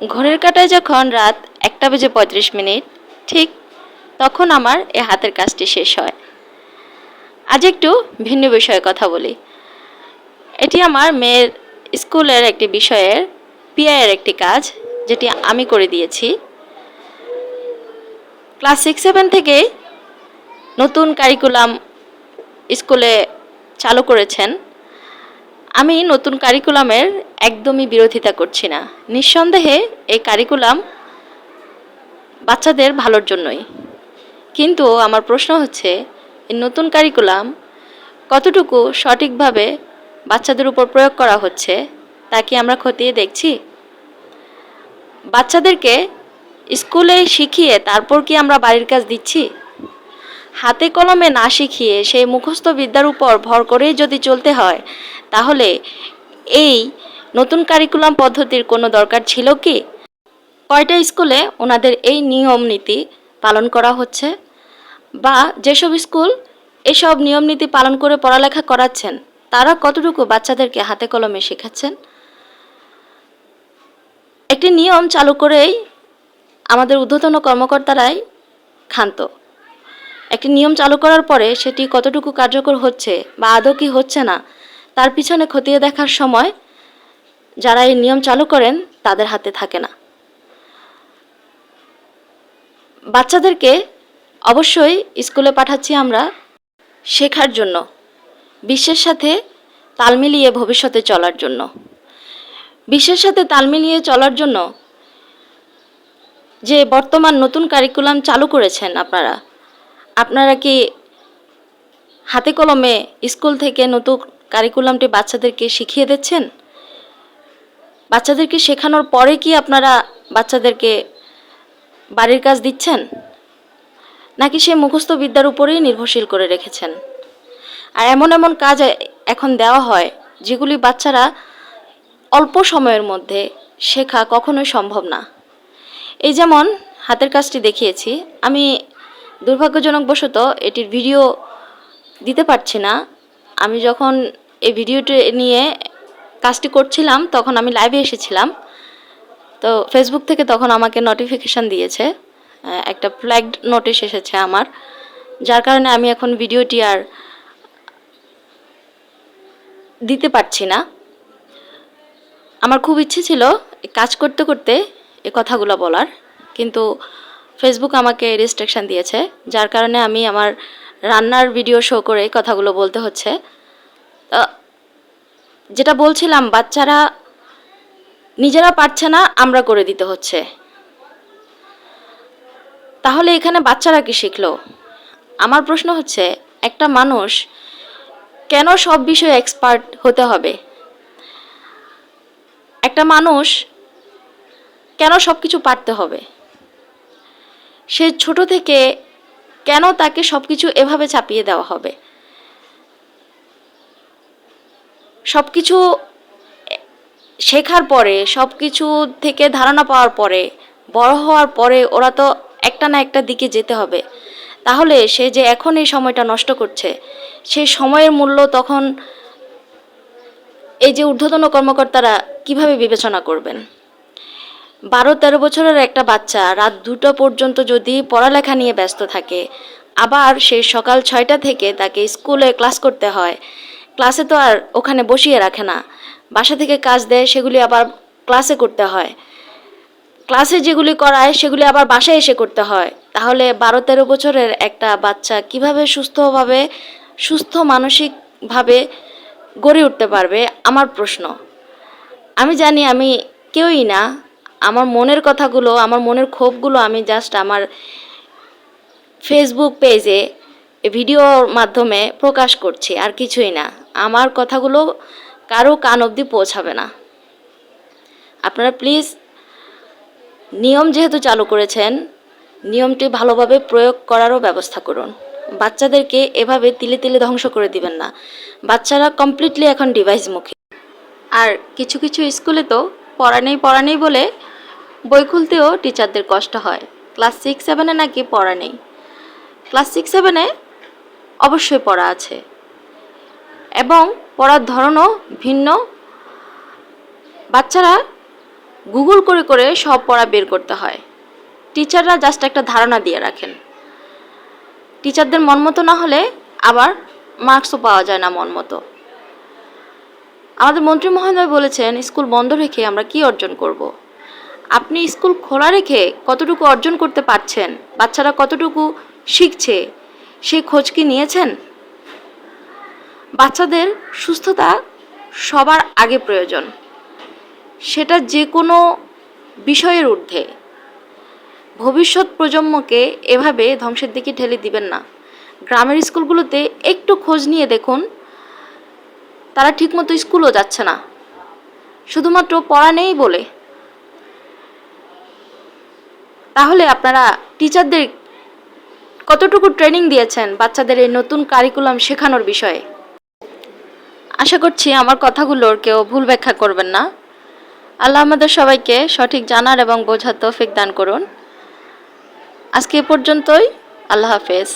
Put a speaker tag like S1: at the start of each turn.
S1: ঘড়ির কাঁটায় যখন রাত একটা বেজে পঁয়ত্রিশ মিনিট, ঠিক তখন আমার এ হাতের কাজটি শেষ হয়। আজ একটু ভিন্ন বিষয়ে কথা বলি। এটি আমার মেয়ের স্কুলের একটি বিষয়ের পিআইয়ের একটি কাজ, যেটি আমি করে দিয়েছি। ক্লাস সিক্স, সেভেন থেকে নতুন কারিকুলাম স্কুলে চালু করেছেন আমি নতুন কারিকুলামের একদমই বিরোধিতা করছি না। নিঃসন্দেহে এই কারিকুলাম বাচ্চাদের ভালোর জন্যই। কিন্তু আমার প্রশ্ন হচ্ছে, এই নতুন কারিকুলাম কতটুকু সঠিকভাবে বাচ্চাদের উপর প্রয়োগ করা হচ্ছে, তা কি আমরা খতিয়ে দেখছি? বাচ্চাদেরকে স্কুলে শিখিয়ে তারপর কি আমরা বাড়ির কাজ দিচ্ছি? হাতে কলমে না শিখিয়ে সেই মুখস্থ বিদ্যার উপর ভর করেই যদি চলতে হয়, তাহলে এই নতুন কারিকুলাম পদ্ধতির কোনো দরকার ছিল কি? কয়টা স্কুলে ওনাদের এই নিয়ম নীতি পালন করা হচ্ছে? বা যেসব স্কুল এসব নিয়ম নীতি পালন করে পড়ালেখা করাচ্ছেন, তারা কতটুকু বাচ্চাদেরকে হাতে কলমে শেখাচ্ছেন? একটি নিয়ম চালু করেই আমাদের ঊর্ধ্বতন কর্মকর্তারাই ক্ষান্ত। একটি নিয়ম চালু করার পরে সেটি কতটুকু কার্যকর হচ্ছে বা আদৌ কি হচ্ছে না, তার পিছনে খতিয়ে দেখার সময় যারা এই নিয়ম চালু করেন তাদের হাতে থাকে না। বাচ্চাদেরকে অবশ্যই স্কুলে পাঠাচ্ছি আমরা শেখার জন্য, বিশ্বের সাথে তাল মিলিয়ে ভবিষ্যতে চলার জন্য। বিশ্বের সাথে তাল মিলিয়ে চলার জন্য যে বর্তমান নতুন কারিকুলাম চালু করেছেন আপনারা আপনারা কি হাতে কলমে স্কুল থেকে নতুন কারিকুলামটি বাচ্চাদেরকে শিখিয়ে দিচ্ছেন? বাচ্চাদেরকে শেখানোর পরে কি আপনারা বাচ্চাদেরকে বাড়ির কাজ দিচ্ছেন? নাকি সে মুখস্থ বিদ্যার উপরেই নির্ভরশীল করে রেখেছেন? আর এমন এমন কাজ এখন দেওয়া হয়, যেগুলি বাচ্চারা অল্প সময়ের মধ্যে শেখা কখনোই সম্ভব না। এই যেমন হাতের কাজটি দেখিয়েছি, আমি দুর্ভাগ্যজনকবশত এটির ভিডিও দিতে পারছি না। আমি যখন এই ভিডিওটি নিয়ে কাজটি করছিলাম, তখন আমি লাইভে এসেছিলাম। তো ফেসবুক থেকে তখন আমাকে নোটিফিকেশান দিয়েছে একটা ফ্ল্যাগড নোটিশ এসেছে আমার, যার কারণে আমি এখন ভিডিওটি আর দিতে পারছি না। আমার খুব ইচ্ছে ছিল কাজ করতে করতে এ কথাগুলো বলার, কিন্তু ফেসবুক আমাকে রেস্ট্রিকশন দিয়েছে, যার কারণে আমি আমার রান্নার ভিডিও শো করে কথাগুলো বলতে হচ্ছে। যেটা বলছিলাম, বাচ্চারা নিজেরা পারছে না, আমরা করে দিতে হচ্ছে। তাহলে এখানে বাচ্চারা কি শিখলো? আমার প্রশ্ন হচ্ছে, একটা মানুষ কেন সব বিষয়ে এক্সপার্ট হতে হবে? একটা মানুষ কেন সব কিছু পারতে হবে? সে ছোট থেকে কেন তাকে সব কিছু এভাবে চাপিয়ে দেওয়া হবে? সব কিছু শেখার পরে সব কিছু থেকে ধারণা পাওয়ার পরে, বড় হওয়ার পরে ওরা তো একটা না একটা দিকে যেতে হবে। তাহলে সে যে এখন এই সময়টা নষ্ট করছে সেই সময়ের মূল্য তখন এই যে ঊর্ধ্বতন কর্মকর্তারা কীভাবে বিবেচনা করবেন? বারো তেরো বছরের একটা বাচ্চা রাত দুটো পর্যন্ত যদি পড়ালেখা নিয়ে ব্যস্ত থাকে, আবার সে সকাল ছয়টা থেকে তাকে স্কুলে ক্লাস করতে হয়। ক্লাসে তো আর ওখানে বসিয়ে রাখে না। বাসা থেকে কাজ দেয়, সেগুলি আবার ক্লাসে করতে হয়। ক্লাসে যেগুলি করায়, সেগুলি আবার বাসায় এসে করতে হয়। তাহলে বারো তেরো বছরের একটা বাচ্চা কীভাবে সুস্থভাবে, সুস্থ মানসিকভাবে গড়ে উঠতে পারবে? আমার প্রশ্ন। আমি জানি আমি কেউই না আমার মনের কথাগুলো, আমার মনের ক্ষোভগুলো আমি জাস্ট আমার ফেসবুক পেজে ভিডিওর মাধ্যমে প্রকাশ করছি, আর কিছুই না। আমার কথাগুলো কারও কান অবধি পৌঁছাবে না। আপনারা প্লিজ নিয়ম যেহেতু চালু করেছেন, নিয়মটি ভালোভাবে প্রয়োগ করারও ব্যবস্থা করুন। বাচ্চাদেরকে এভাবে তিলে তিলে ধ্বংস করে দিবেন না। বাচ্চারা কমপ্লিটলি এখন ডিভাইস মুখী আর কিছু কিছু স্কুলে তো পড়া নেই পড়া নেই বলে বই খুলতেও টিচারদের কষ্ট হয়। ক্লাস সিক্স সেভেনে নাকি পড়া নেই। ক্লাস সিক্স সেভেনে অবশ্যই পড়া আছে। এবং পড়ার ধরনও ভিন্ন। বাচ্চারা গুগল করে করে সব পড়া বের করতে হয়। টিচাররা জাস্ট একটা ধারণা দিয়ে রাখেন। টিচারদের মন মতো না হলে আবার মার্কসও পাওয়া যায় না মন মতো। আমাদের মন্ত্রী মহোদয় বলেছেন, স্কুল বন্ধ রেখে আমরা কি অর্জন করব। আপনি স্কুল খোলা রেখে কতটুকু অর্জন করতে পারছেন? বাচ্চারা কতটুকু শিখছে? সেই খোঁজ কি নিয়েছেন? বাচ্চাদের সুস্থতা সবার আগে প্রয়োজন। সেটা যে কোনো বিষয়ের ঊর্ধ্বে। ভবিষ্যৎ প্রজন্মকে এভাবে ধ্বংসের দিকে ঠেলে দিবেন না। গ্রামের স্কুলগুলোতে একটু খোঁজ নিয়ে দেখুন তারা ঠিকমতো স্কুলও যাচ্ছে না। শুধুমাত্র পড়া নেই বলে। তাহলে আপনারা টিচারদের কতটুকু ট্রেনিং দিয়েছেন বাচ্চাদের এই নতুন কারিকুলাম শেখানোর বিষয়ে? আশা করছি আমার কথাগুলোর কেউ ভুল ব্যাখ্যা করবেন না। আল্লাহ আমাদের সবাইকে সঠিক জানার এবং বোঝার তৌফিক দান করুন। আজকে এ পর্যন্তই। আল্লাহ হাফেজ।